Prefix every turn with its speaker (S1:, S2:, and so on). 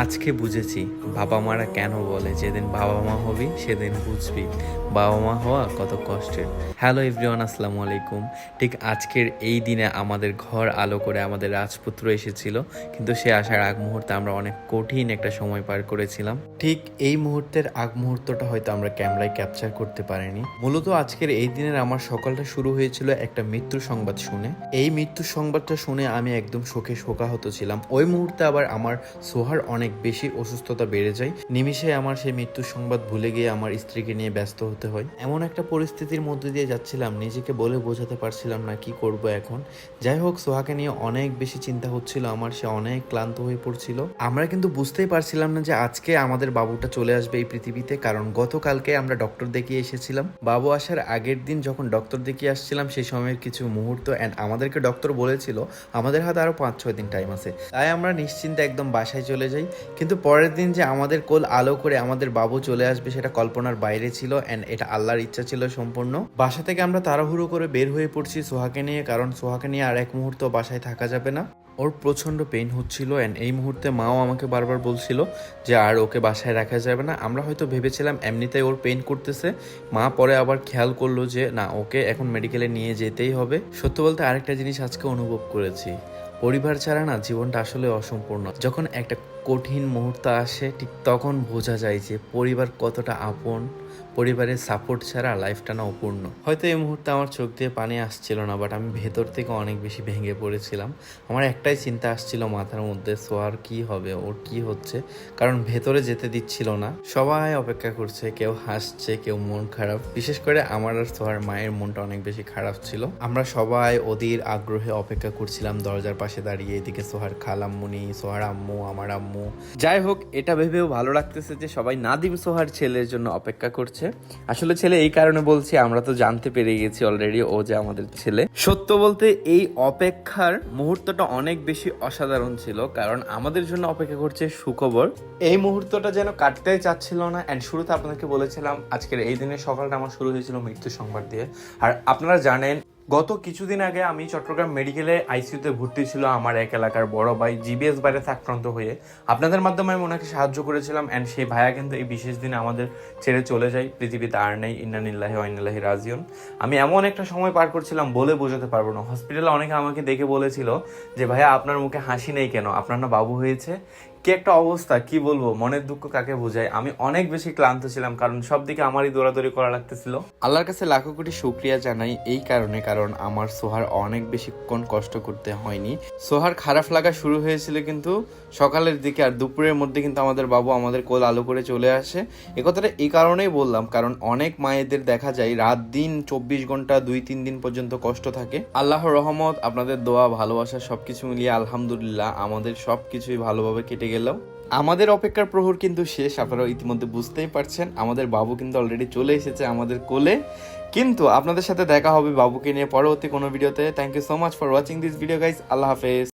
S1: আজকে বুঝেছি বাবা মারা কেন বলে, যেদিন বাবা মা হবি, সেদিন বুঝবি। বাবা মা হওয়া কত কষ্টের। হ্যালো এভরিওয়ান, আসসালামু আলাইকুম। ঠিক আজকের এই দিনে আমাদের ঘর আলো করে আমাদের রাজপুত্র এসেছিল, কিন্তু সে আসার আগ মুহূর্তে আমরা অনেক কঠিন একটা সময় পার করেছিলাম। ঠিক এই মুহূর্তের আগ মুহূর্তটা হয়তো আমরা ক্যামেরায় ক্যাপচার করতে পারিনি। মূলত আজকের এই দিনের আমার সকালটা শুরু হয়েছিল একটা মৃত্যু সংবাদ শুনে। এই মৃত্যু সংবাদটা শুনে আমি একদম শোকে শোকাহত ছিলাম। ওই মুহূর্তে আবার আমার সোহার অনেক বেশি অসুস্থতা বেড়ে যায়। নিমিষে আমার সেই মৃত্যুর সংবাদ ভুলে গিয়ে আমার স্ত্রীকে নিয়ে ব্যস্ত হতে হয়। এমন একটা পরিস্থিতির মধ্যে দিয়ে যাচ্ছিলাম, নিজেকে বলে বোঝাতে পারছিলাম না কি করব এখন। যাই হোক, সোহাকে নিয়ে অনেক বেশি চিন্তা হচ্ছিল, আমার সে অনেক ক্লান্ত হয়ে পড়ছিল। আমরা কিন্তু বুঝতেই পারছিলাম না যে আজকে আমাদের বাবুটা চলে আসবে এই পৃথিবীতে, কারণ গতকালকে আমরা ডক্টর দেখিয়ে এসেছিলাম। বাবু আসার আগের দিন যখন ডক্টর দেখিয়ে আসছিলাম, সেই সময়ের কিছু মুহূর্ত অ্যান্ড আমাদেরকে ডক্টর বলেছিল, আমাদের হাতে আরও পাঁচ ছয় দিন টাইম আছে। তাই আমরা নিশ্চিন্তে একদম বাসায় চলে যাই। কিন্তু পরের দিন যে আমাদের কোল আলো করে আমাদের বাবু চলে আসবে সেটা কল্পনার বাইরে ছিল অ্যান্ড এটা আল্লাহর ইচ্ছা ছিল সম্পূর্ণ। বাসা থেকে আমরা তাড়াহুড়ো করে বের হয়ে পড়ছি সোহাকে নিয়ে, কারণ সোহাকে নিয়ে আর এক মুহূর্ত বাসায় থাকা যাবে না। ওর প্রচণ্ড পেইন হচ্ছিল অ্যান্ড এই মুহূর্তে মাও আমাকে বারবার বলছিল যে আর ওকে বাসায় রাখা যাবে না। আমরা হয়তো ভেবেছিলাম এমনিতেই ওর পেইন করতেছে। মা পরে আবার খেয়াল করল যে না, ওকে এখন মেডিকেলে নিয়ে যেতেই হবে। সত্য বলতে আরেকটা জিনিস আজকে অনুভব করেছি। পরিবার ছাড়া না জীবনটা আসলে অসম্পূর্ণ। যখন একটা কঠিন মুহূর্ত আসে, ঠিক তখন বোঝা যায় যে পরিবার কতটা আপন। পরিবারের সাপোর্ট ছাড়া লাইফটা না অপূর্ণ। হয়তো এই মুহূর্তে আমার চোখ দিয়ে পানি আসছিল না বাট আমি ভেতর থেকে অনেক বেশি ভেঙে পড়েছিলাম। আমার একটাই চিন্তা আসছিল মাথার মধ্যে সোয়ার কি হবে? ওর কি হচ্ছে? কারণ ভেতরে যেতে দিচ্ছিল না। সবাই অপেক্ষা করছে, কেউ হাসছে, কেউ মন খারাপ। বিশেষ করে আমার আর সোহার মায়ের মনটা অনেক বেশি খারাপ ছিল। আমরা সবাই অধীর আগ্রহে অপেক্ষা করছিলাম দরজার পাশে দাঁড়িয়ে। এদিকে সোহার খালাম্মুনি, সোহার আম্মু, আমার আম্মু। যাই হোক এটা ভেবেও ভালো লাগতেছে যে সবাই নাদিম সোহার ছেলের জন্য অপেক্ষা করছে। আসলে ছেলে এই কারণে বলছি, আমরা তো জানতে পেরে গেছি অলরেডি ও যে আমাদের ছেলে। সত্য বলতে, এই অপেক্ষার মুহূর্তটা অনেক বেশি অসাধারণ ছিল, কারণ আমাদের জন্য অপেক্ষা করছে সুখবর। এই মুহূর্তটা যেন কাটতেই চাচ্ছিল না অ্যান্ড শুরুতে আপনাদেরকে বলেছিলাম, আজকের এই দিনের সকালটা আমার শুরু হয়েছিল মৃত্যু সংবাদ দিয়ে। আর আপনারা জানেন গত কিছুদিন আগে আমি চট্টগ্রাম মেডিকেলে আইসিইউতে ভর্তি ছিল আমার এক এলাকার বড় ভাই জিবিএস ভাইরাস আক্রান্ত হয়ে। আপনাদের মাধ্যমে আমি ওনাকে সাহায্য করেছিলাম অ্যান্ড সেই ভাইয়া কিন্তু এই বিশেষ দিনে আমাদের ছেড়ে চলে যায়। পৃথিবীতে আর নেই। ইন্নানিল্লাহি ওয়াইনাল্লাহি রাজিউন। আমি এমন একটা সময় পার করছিলাম বলে বোঝাতে পারব না। হসপিটালে অনেকে আমাকে দেখে বলেছিল যে, ভাইয়া, আপনার মুখে হাসি নেই কেন? আপনার না বাবু হয়েছে? কি একটা অবস্থা, কি বলব? মনের দুঃখ কাকে বোঝায়? আমি অনেক বেশি ক্লান্ত ছিলাম, কারণ সব দিকে আমারই দৌড়াদৌড়ি করা লাগতেছিল। আল্লাহর কাছে লাখো কোটি শুক্রিয়া জানাই এই কারণে, কারণ আমার সোহার অনেক বেশিক্ষণ কষ্ট করতে হয়নি। সোহার খারাপ লাগা শুরু হয়েছিল কিন্তু সকালের দিকে, আর দুপুরের মধ্যে কিন্তু আমাদের বাবু আমাদের কোল আলো করে চলে আসে। এ কথাটা এই কারণেই বললাম, কারণ অনেক মায়েদের দেখা যায়, রাত দিন চব্বিশ ঘণ্টা দুই তিন দিন পর্যন্ত কষ্ট থাকে। আল্লাহর রহমত, আপনাদের দোয়া, ভালোবাসা সবকিছু মিলিয়ে আলহামদুলিল্লাহ, আমাদের সবকিছুই ভালোভাবে কেটে গেল আমাদের অপেক্ষার প্রহর কিন্তু শেষ আপনারা ইতিমধ্যে বুঝতেই পারছেন। আমাদের বাবু কিন্তু অলরেডি চলে এসেছে আমাদের কোলে। কিন্তু আপনাদের সাথে দেখা হবে বাবুকে নিয়ে পরবর্তী কোনো ভিডিওতে। Thank you so much for watching this video guys আল্লাহ হাফেজ।